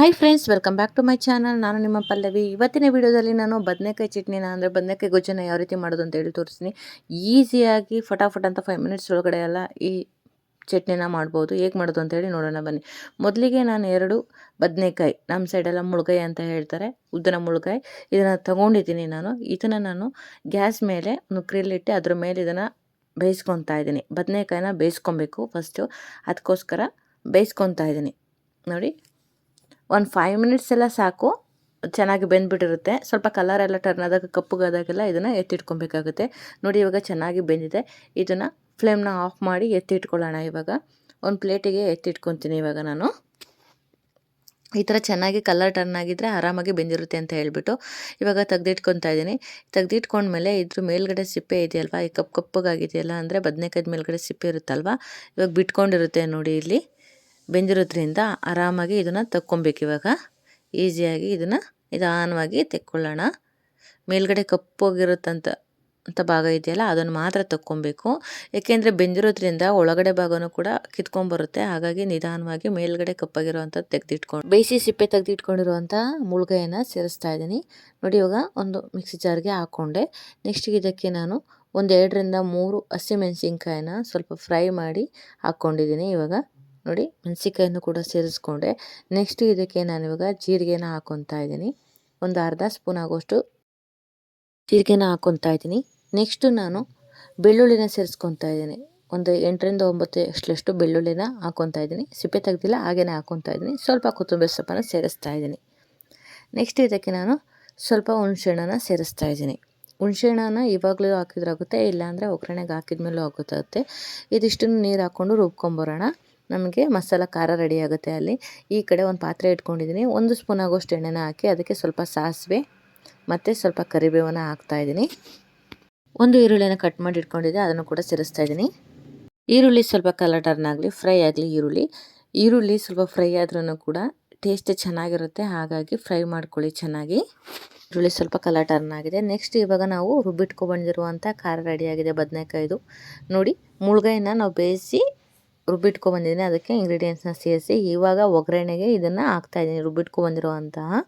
Hi friends welcome back to my channel ನಾನು ನಿಮ್ಮ ಪಲ್ಲವಿ. ಇವತ್ತಿನ ವಿಡಿಯೋದಲ್ಲಿ ನಾನು ಬದನೆಕಾಯಿ ಚಟ್ನಿನ ಅಂದರೆ ಬದನೆಕಾಯಿ ಗೊಜ್ಜನ ಯಾವ ರೀತಿ ಮಾಡೋದು ಅಂತ ಹೇಳಿ ತೋರಿಸ್ತೀನಿ. ಈಸಿಯಾಗಿ ಫಟಾಫಟ್ ಅಂತ ಫೈವ್ ಮಿನಿಟ್ಸ್ ಒಳಗಡೆ ಎಲ್ಲ ಈ ಚಟ್ನಿನ ಮಾಡ್ಬೋದು. ಹೇಗೆ ಮಾಡೋದು ಅಂತ ಹೇಳಿ ನೋಡೋಣ ಬನ್ನಿ. ಮೊದಲಿಗೆ ನಾನು ಎರಡು ಬದನೆಕಾಯಿ ನಮ್ಮ ಸೈಡೆಲ್ಲ ಮುಳುಗಾಯಿ ಅಂತ ಹೇಳ್ತಾರೆ, ಉದ್ದನ ಮುಳುಗಾಯಿ ಇದನ್ನು ತೊಗೊಂಡಿದ್ದೀನಿ ನಾನು. ಇದನ್ನು ನಾನು ಗ್ಯಾಸ್ ಮೇಲೆ ಒಂದು ಕ್ರಿಲ್ಲಿಟ್ಟು ಅದ್ರ ಮೇಲೆ ಇದನ್ನು ಬೇಯಿಸ್ಕೊತಾ ಇದ್ದೀನಿ. ಬದನೆಕಾಯಿನ ಬೇಯಿಸ್ಕೊಬೇಕು ಫಸ್ಟು ಅದಕ್ಕೋಸ್ಕರ ಬೇಯಿಸ್ಕೊತಾ ಇದ್ದೀನಿ. ನೋಡಿ ಒಂದು ಫೈವ್ ಮಿನಿಟ್ಸ್ ಎಲ್ಲ ಸಾಕು. ಚೆನ್ನಾಗಿ ಬೆಂದ್ಬಿಟ್ಟಿರುತ್ತೆ. ಸ್ವಲ್ಪ ಕಲರ್ ಎಲ್ಲ ಟರ್ನ್ ಆದಾಗ, ಕಪ್ಪುಗಾದಾಗೆಲ್ಲ ಇದನ್ನು ಎತ್ತಿಟ್ಕೊಬೇಕಾಗುತ್ತೆ. ನೋಡಿ, ಇವಾಗ ಚೆನ್ನಾಗಿ ಬೆಂದಿದೆ. ಇದನ್ನು ಫ್ಲೇಮ್ನ ಆಫ್ ಮಾಡಿ ಎತ್ತಿಟ್ಕೊಳ್ಳೋಣ ಇವಾಗ. ಒಂದು ಪ್ಲೇಟಿಗೆ ಎತ್ತಿಟ್ಕೊತೀನಿ ಇವಾಗ ನಾನು. ಈ ಥರ ಚೆನ್ನಾಗಿ ಕಲರ್ ಟರ್ನ್ ಆಗಿದ್ದರೆ ಆರಾಮಾಗಿ ಬೆಂದಿರುತ್ತೆ ಅಂತ ಹೇಳ್ಬಿಟ್ಟು ಇವಾಗ ತೆಗ್ದಿಟ್ಕೊತಾ ಇದ್ದೀನಿ. ತೆಗ್ದಿಟ್ಕೊಂಡ್ಮೇಲೆ ಇದ್ರ ಮೇಲ್ಗಡೆ ಸಿಪ್ಪೆ ಇದೆಯಲ್ವಾ? ಈ ಕಪ್ಪು ಕಪ್ಪಗಾಗಿದೆಯಲ್ಲ ಅಂದರೆ ಬದನೆಕಾಯ್ದ ಮೇಲ್ಗಡೆ ಸಿಪ್ಪೆ ಇರುತ್ತಲ್ವ? ಇವಾಗ ಬಿಟ್ಕೊಂಡಿರುತ್ತೆ ನೋಡಿ ಇಲ್ಲಿ. ಬೆಂದಿರೋದ್ರಿಂದ ಆರಾಮಾಗಿ ಇದನ್ನು ತಕ್ಕೊಬೇಕು ಇವಾಗ. ಈಸಿಯಾಗಿ ಇದನ್ನು ನಿಧಾನವಾಗಿ ತೆಕ್ಕೊಳ್ಳೋಣ. ಮೇಲ್ಗಡೆ ಕಪ್ಪೋಗಿರುತ್ತಂತ ಅಂತ ಭಾಗ ಇದೆಯಲ್ಲ, ಅದನ್ನು ಮಾತ್ರ ತಕ್ಕೊಬೇಕು. ಏಕೆಂದರೆ ಬೆಂದಿರೋದ್ರಿಂದ ಒಳಗಡೆ ಭಾಗನೂ ಕೂಡ ಕಿತ್ಕೊಂಡ್ಬರುತ್ತೆ. ಹಾಗಾಗಿ ನಿಧಾನವಾಗಿ ಮೇಲ್ಗಡೆ ಕಪ್ಪಾಗಿರುವಂಥದ್ದು ತೆಗೆದಿಟ್ಕೊಂಡು, ಬೇಯಿಸಿ ಸಿಪ್ಪೆ ತೆಗೆದಿಟ್ಕೊಂಡಿರುವಂಥ ಮುಳುಗಾಯನ್ನು ಸೇರಿಸ್ತಾ ಇದ್ದೀನಿ. ನೋಡಿ ಇವಾಗ ಒಂದು ಮಿಕ್ಸಿ ಜಾರ್ಗೆ ಹಾಕ್ಕೊಂಡೆ ನೆಕ್ಸ್ಟ್ ಇದಕ್ಕೆ ನಾನು ಒಂದು ಎರಡರಿಂದ ಮೂರು ಹಸಿಮೆಣಸಿನ್ಕಾಯಿನ ಸ್ವಲ್ಪ ಫ್ರೈ ಮಾಡಿ ಹಾಕ್ಕೊಂಡಿದ್ದೀನಿ ಇವಾಗ. ನೋಡಿ ಮೆಣಸಿಕಾಯನ್ನು ಕೂಡ ಸೇರಿಸ್ಕೊಂಡೆ. ನೆಕ್ಸ್ಟ್ ಇದಕ್ಕೆ ನಾನು ಇವಾಗ ಜೀರಿಗೆನ ಹಾಕೊತಾ ಇದ್ದೀನಿ. ಒಂದು ಅರ್ಧ ಸ್ಪೂನ್ ಆಗೋಷ್ಟು ಜೀರಿಗೆನ ಹಾಕೊತಾ ಇದ್ದೀನಿ. ನೆಕ್ಸ್ಟು ನಾನು ಬೆಳ್ಳುಳ್ಳಿನ ಸೇರಿಸ್ಕೊತಾ ಇದ್ದೀನಿ. ಒಂದು ಎಂಟರಿಂದ ಒಂಬತ್ತು ಅಷ್ಟಷ್ಟು ಬೆಳ್ಳುಳ್ಳಿನ ಹಾಕೊತಾ ಇದ್ದೀನಿ. ಸಿಪ್ಪೆ ತೆಗ್ದಿಲ್ಲ, ಹಾಗೇನೆ ಹಾಕೊತಾ ಇದ್ದೀನಿ. ಸ್ವಲ್ಪ ಕೊತ್ತಂಬರಿ ಸೊಪ್ಪನ್ನು ಸೇರಿಸ್ತಾ ಇದ್ದೀನಿ. ನೆಕ್ಸ್ಟ್ ಇದಕ್ಕೆ ನಾನು ಸ್ವಲ್ಪ ಹುಣಸೆಹಣ್ಣನ ಸೇರಿಸ್ತಾ ಇದ್ದೀನಿ. ಹುಣಸೆಹಣ್ಣನ ಇವಾಗಲೂ ಹಾಕಿದ್ರಾಗುತ್ತೆ ಇಲ್ಲಾಂದರೆ ಒಗ್ಗರಣೆಗೆ ಹಾಕಿದ ಮೇಲೂ ಆಗುತ್ತೆ. ಇದಿಷ್ಟನ್ನು ನೀರು ಹಾಕ್ಕೊಂಡು ರುಬ್ಕೊಂಬರೋಣ. ನಮಗೆ ಮಸಾಲ ಖಾರ ರೆಡಿ ಆಗುತ್ತೆ ಅಲ್ಲಿ. ಈ ಕಡೆ ಒಂದು ಪಾತ್ರೆ ಇಟ್ಕೊಂಡಿದ್ದೀನಿ ಒಂದು ಸ್ಪೂನ್ ಆಗೋಷ್ಟು ಎಣ್ಣೆನ ಹಾಕಿ ಅದಕ್ಕೆ ಸ್ವಲ್ಪ ಸಾಸಿವೆ ಮತ್ತು ಸ್ವಲ್ಪ ಕರಿಬೇವನ್ನ ಹಾಕ್ತಾಯಿದ್ದೀನಿ ಒಂದು ಈರುಳ್ಳಿನ ಕಟ್ ಮಾಡಿ ಇಟ್ಕೊಂಡಿದ್ದೆ, ಅದನ್ನು ಕೂಡ ಸೇರಿಸ್ತಾ ಇದ್ದೀನಿ ಈರುಳ್ಳಿ ಸ್ವಲ್ಪ ಕಲರ್ ಟರ್ನ್ ಆಗಲಿ ಫ್ರೈ ಆಗಲಿ ಈರುಳ್ಳಿ. ಈರುಳ್ಳಿ ಸ್ವಲ್ಪ ಫ್ರೈ ಆದ್ರೂ ಕೂಡ ಟೇಸ್ಟ್ ಚೆನ್ನಾಗಿರುತ್ತೆ, ಹಾಗಾಗಿ ಫ್ರೈ ಮಾಡ್ಕೊಳ್ಳಿ ಚೆನ್ನಾಗಿ. ಈರುಳ್ಳಿ ಸ್ವಲ್ಪ ಕಲರ್ ಟರ್ನ್ ಆಗಿದೆ. ನೆಕ್ಸ್ಟ್ ಇವಾಗ ನಾವು ರುಬ್ಬಿಟ್ಕೊಬಂದಿರುವಂಥ ಖಾರ ರೆಡಿಯಾಗಿದೆ ಬದನೆಕಾಯ್ದು. ನೋಡಿ ಮುಳುಗಾಯನ್ನ ನಾವು ಬೇಯಿಸಿ ರುಬ್ಬಿಟ್ಕೊಬಂದಿದ್ದೀನಿ. ಅದಕ್ಕೆ ಇಂಗ್ರೀಡಿಯೆಂಟ್ಸ್ನ ಸೇರಿಸಿ ಇವಾಗ ಒಗ್ಗರಣೆಗೆ ಇದನ್ನು ಹಾಕ್ತಾಯಿದ್ದೀನಿ. ರುಬ್ಬಿಟ್ಕೊಬಂದಿರುವಂತಹ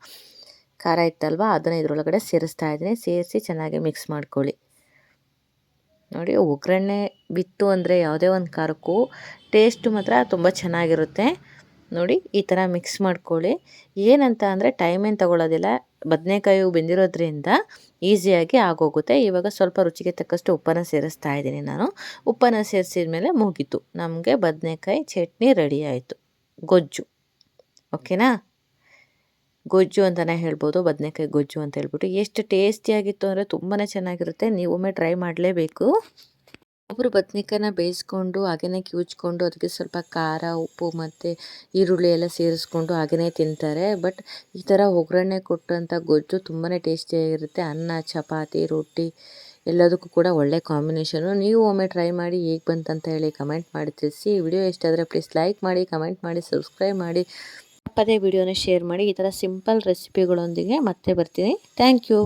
ಖಾರ ಇತ್ತಲ್ವ? ಅದನ್ನು ಇದರೊಳಗಡೆ ಸೇರಿಸ್ತಾ ಇದ್ದೀನಿ ಸೇರಿಸಿ ಚೆನ್ನಾಗಿ ಮಿಕ್ಸ್ ಮಾಡ್ಕೊಳ್ಳಿ. ನೋಡಿ, ಒಗ್ಗರಣೆ ಬಿತ್ತು ಅಂದರೆ ಯಾವುದೇ ಒಂದು ಖಾರಕ್ಕೂ ಟೇಸ್ಟು ಮಾತ್ರ ತುಂಬ ಚೆನ್ನಾಗಿರುತ್ತೆ. ನೋಡಿ, ಈ ಥರ ಮಿಕ್ಸ್ ಮಾಡ್ಕೊಳ್ಳಿ. ಏನಂತ ಅಂದರೆ ಟೈಮೇನು ತಗೊಳ್ಳೋದಿಲ್ಲ ಬದನೆಕಾಯಿ ಬೆಂದಿರೋದ್ರಿಂದ ಈಸಿಯಾಗಿ ಆಗೋಗುತ್ತೆ. ಇವಾಗ ಸ್ವಲ್ಪ ರುಚಿಗೆ ತಕ್ಕಷ್ಟು ಉಪ್ಪನ್ನು ಸೇರಿಸ್ತಾ ಇದ್ದೀನಿ ನಾನು. ಉಪ್ಪನ್ನು ಸೇರಿಸಿದ ಮೇಲೆ ಮುಗೀತು. ನಮಗೆ ಬದನೆಕಾಯಿ ಚಟ್ನಿ ರೆಡಿ ಆಯಿತು. ಗೊಜ್ಜು. ಓಕೆನಾ? ಗೊಜ್ಜು ಅಂತಲೇ ಹೇಳ್ಬೋದು, ಬದನೆಕಾಯಿ ಗೊಜ್ಜು ಅಂತ ಹೇಳ್ಬಿಟ್ಟು. ಎಷ್ಟು ಟೇಸ್ಟಿಯಾಗಿತ್ತು ಅಂದರೆ ತುಂಬಾ ಚೆನ್ನಾಗಿರುತ್ತೆ. ನೀವೊಮ್ಮೆ ಟ್ರೈ ಮಾಡಲೇಬೇಕು. ಒಬ್ಬರು ಬದ್ನಿಕಾಯನ್ನ ಬೇಯಿಸ್ಕೊಂಡು ಹಾಗೆಯೇ ಕಿವುಚ್ಕೊಂಡು, ಅದಕ್ಕೆ ಸ್ವಲ್ಪ ಖಾರ, ಉಪ್ಪು ಮತ್ತು ಈರುಳ್ಳಿ ಎಲ್ಲ ಸೇರಿಸ್ಕೊಂಡು ಹಾಗೆಯೇ ತಿಂತಾರೆ. ಬಟ್ ಈ ಥರ ಒಗ್ಗರಣೆ ಕೊಟ್ಟಂಥ ಗೊಜ್ಜು ತುಂಬಾ ಟೇಸ್ಟಿಯಾಗಿರುತ್ತೆ ಅನ್ನ, ಚಪಾತಿ, ರೊಟ್ಟಿ ಎಲ್ಲದಕ್ಕೂ ಕೂಡ ಒಳ್ಳೆ ಕಾಂಬಿನೇಷನು. ನೀವು ಒಮ್ಮೆ ಟ್ರೈ ಮಾಡಿ ಹೇಗೆ ಬಂತಂತ ಹೇಳಿ ಕಮೆಂಟ್ ಮಾಡಿ ತಿಳಿಸಿ. ವಿಡಿಯೋ ಇಷ್ಟ ಪ್ಲೀಸ್ ಲೈಕ್ ಮಾಡಿ, ಕಮೆಂಟ್ ಮಾಡಿ, ಸಬ್ಸ್ಕ್ರೈಬ್ ಮಾಡಿ. ಪದೇ ವಿಡಿಯೋನ ಶೇರ್ ಮಾಡಿ. ಈ ಥರ ಸಿಂಪಲ್ ರೆಸಿಪಿಗಳೊಂದಿಗೆ ಮತ್ತೆ ಬರ್ತೀನಿ. Thank you.